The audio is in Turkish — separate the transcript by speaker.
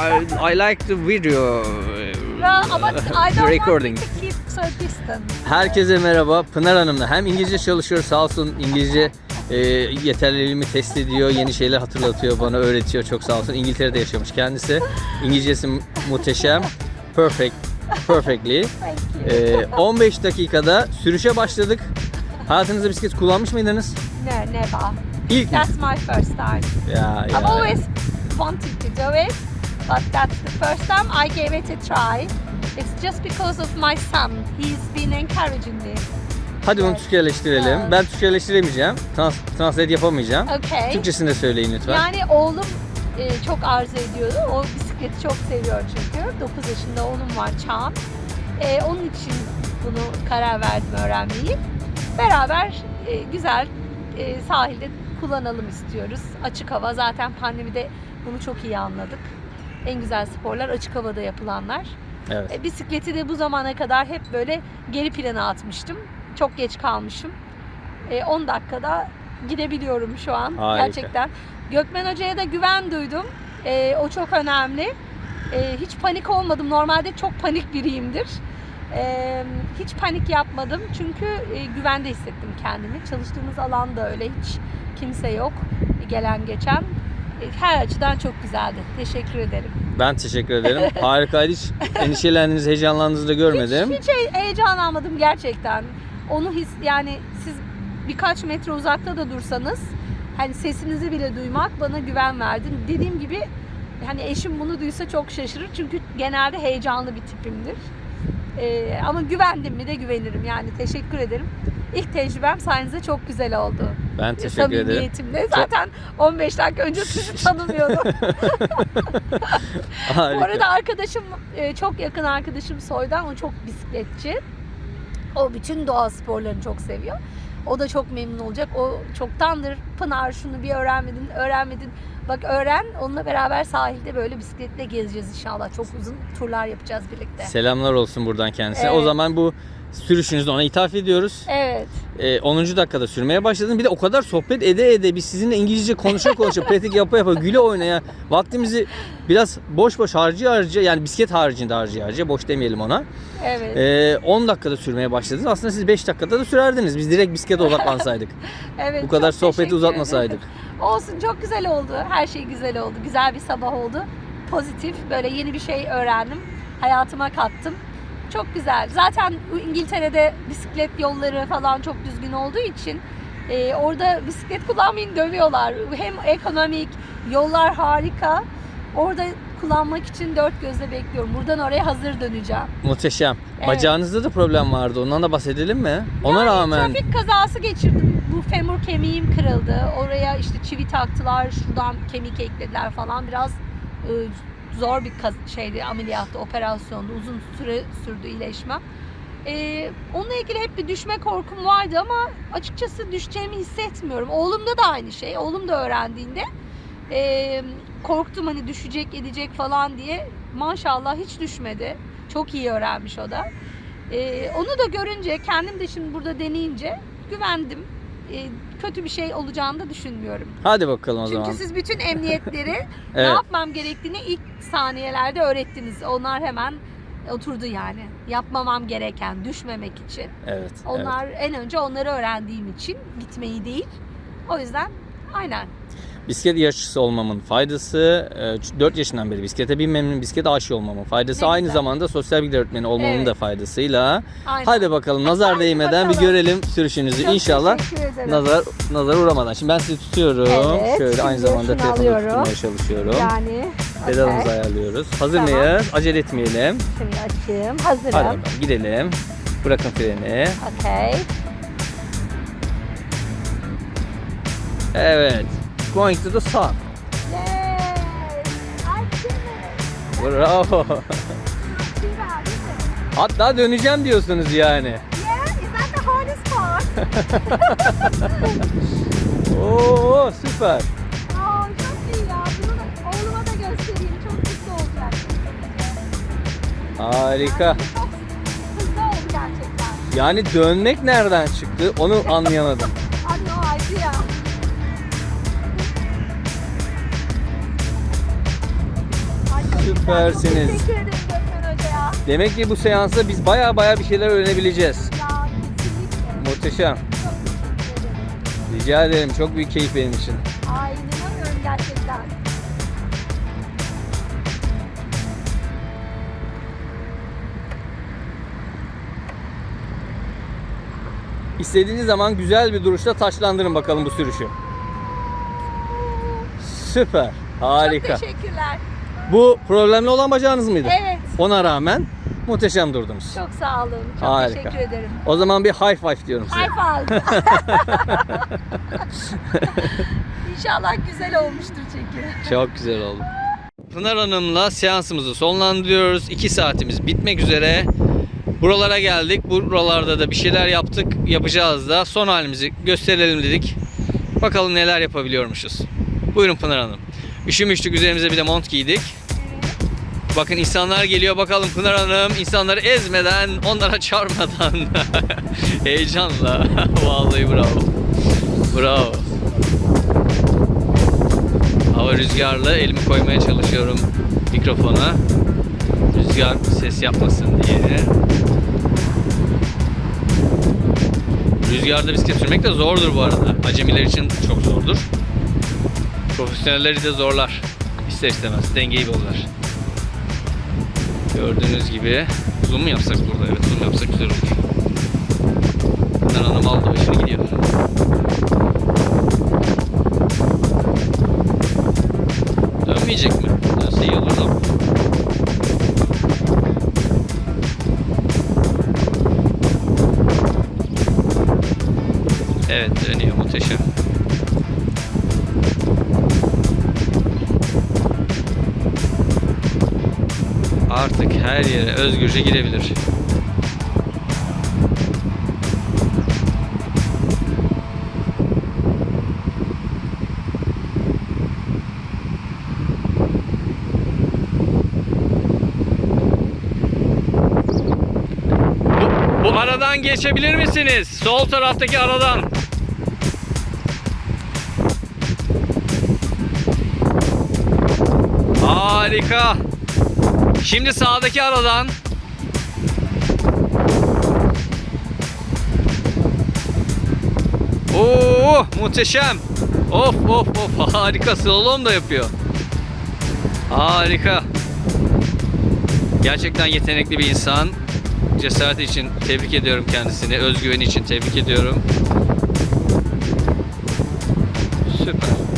Speaker 1: I, I like the video.
Speaker 2: Well, but I don't
Speaker 1: Recording. Herkese merhaba. Pınar Hanım'la hem İngilizce çalışıyor sağ olsun İngilizce e, yeterliliğimi test ediyor, yeni şeyler hatırlatıyor, bana öğretiyor çok sağ olsun. İngiltere'de yaşamış kendisi. İngilizcesi mu- muhteşem. Perfect. Perfectly. E, 15 dakikada sürüşe başladık. Hayatınızda bisiklet kullanmış mıydınız?
Speaker 2: No, never.
Speaker 1: İlk?
Speaker 2: That's my first time.
Speaker 1: Ya,
Speaker 2: I've
Speaker 1: ya.
Speaker 2: always wanted to do it, but that's the first time I gave it a try. It's just because of my son. He's been encouraging me.
Speaker 1: Hadi bunu Türkçeleştirelim.
Speaker 2: Evet.
Speaker 1: Ben Türkçeleştiremeyeceğim. Trans translate yapamayacağım.
Speaker 2: Okay.
Speaker 1: Türkçesini de söyleyin lütfen.
Speaker 2: Yani oğlum e, çok arzu ediyordu. O bisikleti çok seviyor çünkü. 9 yaşında oğlum var Çağan. E, onun için bunu karar verdim öğrenmeyi. Beraber e, güzel e, sahilde kullanalım istiyoruz. Açık hava zaten pandemide bunu çok iyi anladık. En güzel sporlar açık havada yapılanlar.
Speaker 1: Evet.
Speaker 2: E, bisikleti de bu zamana kadar hep böyle geri plana atmıştım. Çok geç kalmışım. E, 10 dakikada gidebiliyorum şu an
Speaker 1: Harika.
Speaker 2: gerçekten. Gökmen Hoca'ya da güven duydum. E, o çok önemli. E, hiç panik olmadım. Normalde çok panik biriyimdir. E, hiç panik yapmadım çünkü e, güvende hissettim kendimi. Çalıştığımız alanda öyle hiç kimse yok. Gelen geçen. Her açıdan çok güzeldi. Teşekkür ederim.
Speaker 1: Ben teşekkür ederim. Harikaydı. Hiç endişelendiğiniz, heyecanlandığınızı da görmedim.
Speaker 2: Hiç, hiç he- heyecanlanmadım gerçekten. Onu his yani siz birkaç metre uzakta da dursanız hani sesinizi bile duymak bana güven verdi. Dediğim gibi hani eşim bunu duysa çok şaşırır çünkü genelde heyecanlı bir tipimdir. Ee, ama güvendim mi de güvenirim yani teşekkür ederim. İlk tecrübem sayenizde çok güzel oldu.
Speaker 1: Ben teşekkür ederim.
Speaker 2: Samimiyetimle. Zaten 15 dakika önce sizi tanımıyordum. Bu arada arkadaşım e, çok yakın arkadaşım Soydan o çok bisikletçi. O bütün doğa sporlarını çok seviyor. O da çok memnun olacak. O çoktandır Pınar şunu bir öğrenmedin, öğrenmedin. Bak öğren. Onunla beraber sahilde böyle bisikletle gezeceğiz inşallah. Çok uzun turlar yapacağız birlikte.
Speaker 1: Selamlar olsun buradan kendisine. O
Speaker 2: Evet.
Speaker 1: zaman bu sürüşünüzde ona ithaf ediyoruz.
Speaker 2: Evet.
Speaker 1: Ee, 10. dakikada sürmeye başladın. Bir de o kadar sohbet ede ede biz sizinle İngilizce konuşa konuşa pratik yapa yapa güle oynaya vaktimizi biraz boş boş harcı harcı yani bisiklet haricinde harcı harcı boş demeyelim ona.
Speaker 2: Evet.
Speaker 1: Ee, 10 dakikada sürmeye başladınız. Aslında siz 5 dakikada da sürerdiniz. Biz direkt bisiklete odaklansaydık.
Speaker 2: evet.
Speaker 1: bu kadar sohbeti uzatmasaydık.
Speaker 2: Olsun çok güzel oldu. Her şey güzel oldu. Güzel bir sabah oldu. Pozitif böyle yeni bir şey öğrendim. Hayatıma kattım. Çok güzel. Zaten İngiltere'de bisiklet yolları falan çok düzgün olduğu için e, orada bisiklet kullanmayın dövüyorlar. Hem ekonomik, yollar harika. Orada kullanmak için dört gözle bekliyorum. Buradan oraya hazır döneceğim.
Speaker 1: Muhteşem.
Speaker 2: Evet.
Speaker 1: Bacağınızda da problem vardı. Ondan da bahsedelim mi? Ona
Speaker 2: Yani
Speaker 1: rağmen
Speaker 2: Trafik kazası geçirdim. Bu femur kemiğim kırıldı. Oraya işte çivi taktılar. Şuradan kemik eklediler falan. Biraz e, zor bir şeydi ameliyattı, operasyondu. Uzun süre sürdü iyileşmem. E, onunla ilgili hep bir düşme korkum vardı ama açıkçası düşeceğimi hissetmiyorum. Oğlumda da aynı şey. Oğlum da öğrendiğinde e, korktum hani düşecek edecek falan diye. Maşallah hiç düşmedi. Çok iyi öğrenmiş o da. Ee, onu da görünce kendim de şimdi burada deneyince güvendim. Ee, kötü bir şey olacağını da düşünmüyorum.
Speaker 1: hadi bakalım o
Speaker 2: Çünkü
Speaker 1: zaman.
Speaker 2: siz bütün emniyetleri ne
Speaker 1: Evet.
Speaker 2: yapmam gerektiğini ilk saniyelerde öğrettiniz. Onlar hemen oturdu yani. Yapmamam gereken, düşmemek için.
Speaker 1: Evet.
Speaker 2: Onlar en önce onları öğrendiğim için gitmeyi değil. O yüzden aynen.
Speaker 1: Bisiklet yarışçısı olmamın faydası, 4 yaşından beri bisiklete binmemin, bisiklet aşığı olmamın faydası,
Speaker 2: Ne
Speaker 1: aynı
Speaker 2: güzel.
Speaker 1: zamanda sosyal bilgi öğretmeni olmamın
Speaker 2: Evet.
Speaker 1: da faydasıyla.
Speaker 2: aynen.
Speaker 1: Hadi bakalım nazar
Speaker 2: Hadi
Speaker 1: değmeden bir
Speaker 2: bakalım.
Speaker 1: görelim sürüşünüzü
Speaker 2: Çok
Speaker 1: inşallah. Nazar nazar uğramadan. Şimdi ben sizi tutuyorum.
Speaker 2: Evet,
Speaker 1: Şöyle aynı zamanda telefonu tutmaya çalışıyorum.
Speaker 2: Yani.
Speaker 1: Pedalımızı
Speaker 2: okey.
Speaker 1: ayarlıyoruz. Hazır
Speaker 2: Tamam.
Speaker 1: mıyız? Acele etmeyelim.
Speaker 2: Şimdi açayım. Hazırım.
Speaker 1: Hadi bakalım gidelim. Bırakın freni.
Speaker 2: Okay.
Speaker 1: Evet. Going to the sun.
Speaker 2: Yay! I did it.
Speaker 1: Bravo. Hatta döneceğim diyorsunuz yani.
Speaker 2: Yeah, is that the hardest part?
Speaker 1: Oo süper.
Speaker 2: Aa, çok iyi ya. Bunu da oğluma da göstereyim. Çok mutlu olacak.
Speaker 1: Harika.
Speaker 2: Yani çok hızlı oldu gerçekten.
Speaker 1: Yani dönmek nereden çıktı onu anlayamadım. Süpersiniz.
Speaker 2: Teşekkür ederim Gökmen Hoca ya.
Speaker 1: Demek ki bu seansta biz baya baya bir şeyler öğrenebileceğiz.
Speaker 2: Ya kesinlikle.
Speaker 1: Muhteşem.
Speaker 2: Çok teşekkür ederim.
Speaker 1: Rica ederim. Çok büyük keyif benim için.
Speaker 2: Ay inanamıyorum gerçekten.
Speaker 1: İstediğiniz zaman güzel bir duruşta taşlandırın bakalım bu sürüşü. Süper. Harika.
Speaker 2: Çok teşekkürler.
Speaker 1: Bu problemli olan bacağınız mıydı?
Speaker 2: Evet.
Speaker 1: Ona rağmen muhteşem durdunuz.
Speaker 2: Çok sağ olun. Çok
Speaker 1: Harika.
Speaker 2: teşekkür ederim.
Speaker 1: O zaman bir high five diyorum size.
Speaker 2: High five. İnşallah güzel olmuştur çekim.
Speaker 1: Çok güzel oldu. Pınar Hanım'la seansımızı sonlandırıyoruz. 2 saatimiz bitmek üzere. Buralara geldik. Buralarda da bir şeyler yaptık. Yapacağız da. Son halimizi gösterelim dedik. Bakalım neler yapabiliyormuşuz. Buyurun Pınar Hanım. Üşümüştük üzerimize bir de mont giydik. Bakın insanlar geliyor bakalım Pınar Hanım insanları ezmeden onlara çarpmadan heyecanla. Vallahi bravo. Bravo. Hava rüzgarlı elimi koymaya çalışıyorum mikrofona. Rüzgar ses yapmasın diye. Rüzgarda bisiklet sürmek de zordur bu arada. Acemiler için çok zordur profesyonelleri de zorlar ister istemez dengeyi bozar Gördüğünüz gibi zoom mu yapsak burada? Evet zoom yapsak güzel olur. Pınar Hanım aldı başını gidiyor. Dönmeyecek mi? Dönse iyi olur da. Evet dönüyor muhteşem. Artık her yere özgürce girebilir. Bu, bu aradan geçebilir misiniz? Sol taraftaki aradan. Harika. Şimdi sağdaki aradan. Oo, muhteşem. Of of of harika slalom da yapıyor. Harika. Gerçekten yetenekli bir insan. Cesareti için tebrik ediyorum kendisini. Özgüveni için tebrik ediyorum. Süper.